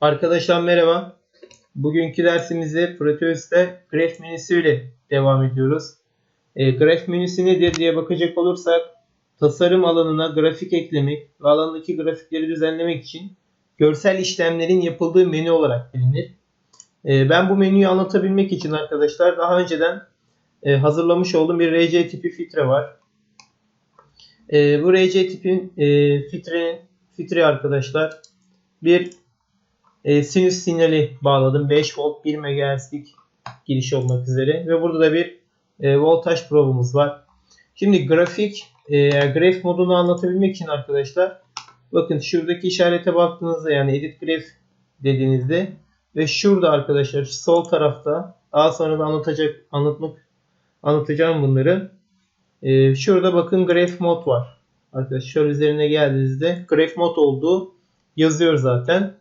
Arkadaşlar merhaba. Bugünkü dersimizde Proteus'te graf menüsüyle devam ediyoruz. E, graf menüsü nedir diye bakacak olursak tasarım alanına grafik eklemek ve alandaki grafikleri düzenlemek için görsel işlemlerin yapıldığı menü olarak bilinir. E, ben bu menüyü anlatabilmek için arkadaşlar daha önceden e, hazırlamış olduğum bir RC tipi filtre var. E, bu RC tipin e, filtrenin filtre arkadaşlar bir e, sinüs sinyali bağladım. 5 volt 1 MHz'lik giriş olmak üzere. Ve burada da bir e, voltaj probumuz var. Şimdi grafik e, graf modunu anlatabilmek için arkadaşlar bakın şuradaki işarete baktığınızda yani edit graph dediğinizde ve şurada arkadaşlar sol tarafta daha sonra da anlatacak anlatmak anlatacağım bunları. E, şurada bakın graph mod var. Arkadaşlar şöyle üzerine geldiğinizde graph mod olduğu yazıyor zaten.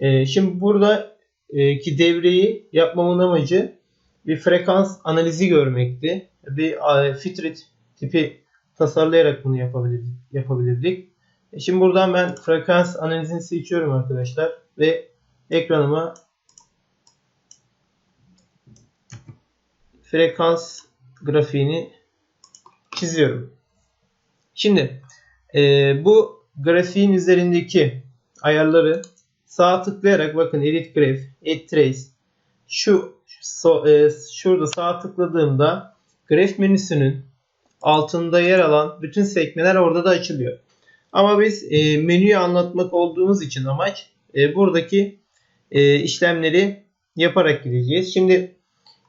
E, şimdi burada e, ki devreyi yapmamın amacı bir frekans analizi görmekti. Bir filtre tipi tasarlayarak bunu yapabilirdik. yapabilirdik. E, şimdi buradan ben frekans analizini seçiyorum arkadaşlar ve ekranıma frekans grafiğini çiziyorum. Şimdi e, bu grafiğin üzerindeki ayarları sağ tıklayarak bakın edit graph, add trace şu so, e, şurada sağ tıkladığımda graph menüsünün altında yer alan bütün sekmeler orada da açılıyor. Ama biz e, menüyü anlatmak olduğumuz için amaç e, buradaki e, işlemleri yaparak gideceğiz. Şimdi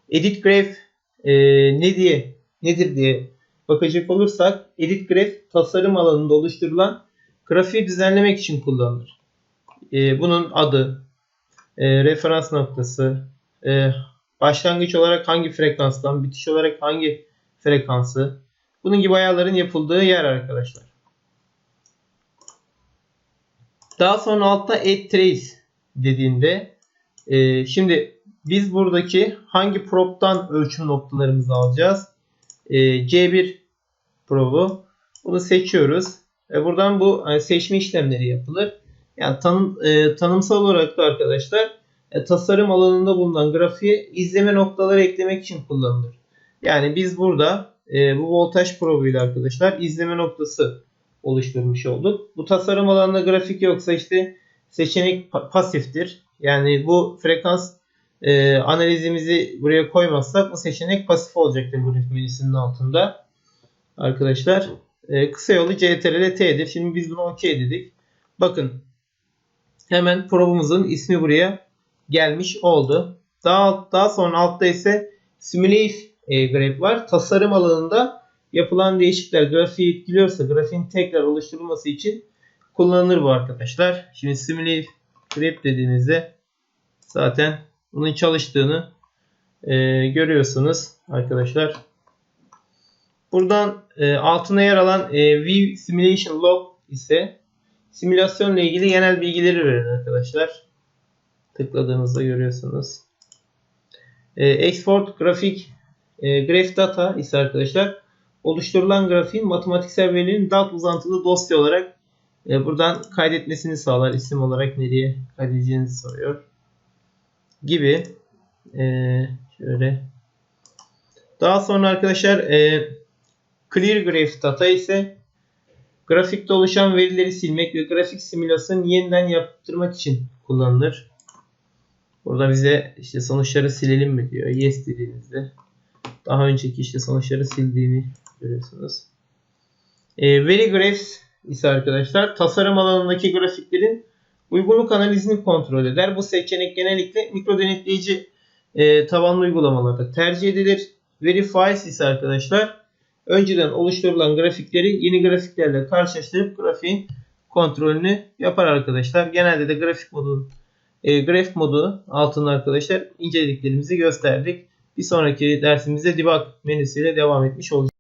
edit graph e, ne diye nedir diye bakacak olursak edit graph tasarım alanında oluşturulan grafiği düzenlemek için kullanılır. E, bunun adı, e, referans noktası, e, başlangıç olarak hangi frekanstan, bitiş olarak hangi frekansı, bunun gibi ayarların yapıldığı yer arkadaşlar. Daha sonra altta add trace dediğinde e, şimdi biz buradaki hangi prob'tan ölçüm noktalarımızı alacağız? E, C1 probu. Bunu seçiyoruz. Ve buradan bu seçme işlemleri yapılır. Yani tanım, e, tanımsal olarak da arkadaşlar e, tasarım alanında bulunan grafiğe izleme noktaları eklemek için kullanılır. Yani biz burada e, bu voltaj probuyla arkadaşlar izleme noktası oluşturmuş olduk. Bu tasarım alanında grafik yoksa işte seçenek pasiftir. Yani bu frekans e, analizimizi buraya koymazsak bu seçenek pasif olacaktır grafik menüsünün altında. Arkadaşlar e, kısa yolu CTRL T'dir. Şimdi biz bunu OK dedik. Bakın hemen probumuzun ismi buraya gelmiş oldu. Daha, daha sonra altta ise Simulate e, graph var. Tasarım alanında yapılan değişiklikler grafiği etkiliyorsa grafiğin tekrar oluşturulması için kullanılır bu arkadaşlar. Şimdi Simulate graph dediğinizde zaten bunun çalıştığını e, görüyorsunuz arkadaşlar. Buradan e, altına yer alan e, View Simulation Log ise simülasyonla ilgili genel bilgileri verir arkadaşlar. Tıkladığınızda görüyorsunuz. E, export grafik e, graph data ise arkadaşlar oluşturulan grafiğin matematiksel verilerin dot uzantılı dosya olarak e, buradan kaydetmesini sağlar. İsim olarak nereye kaydedeceğinizi soruyor. Gibi. E, şöyle. Daha sonra arkadaşlar e, clear graph data ise grafikte oluşan verileri silmek ve grafik simülasyonu yeniden yaptırmak için kullanılır. Burada bize işte sonuçları silelim mi diyor. Yes dediğinizde daha önceki işte sonuçları sildiğini görüyorsunuz. E, veri graphs ise arkadaşlar tasarım alanındaki grafiklerin uygunluk analizini kontrol eder. Bu seçenek genellikle mikro denetleyici e, tabanlı uygulamalarda tercih edilir. Verifies ise arkadaşlar önceden oluşturulan grafikleri yeni grafiklerle karşılaştırıp grafiğin kontrolünü yapar arkadaşlar. Genelde de grafik modu e, graf modu altında arkadaşlar incelediklerimizi gösterdik. Bir sonraki dersimizde debug menüsüyle devam etmiş olacağız.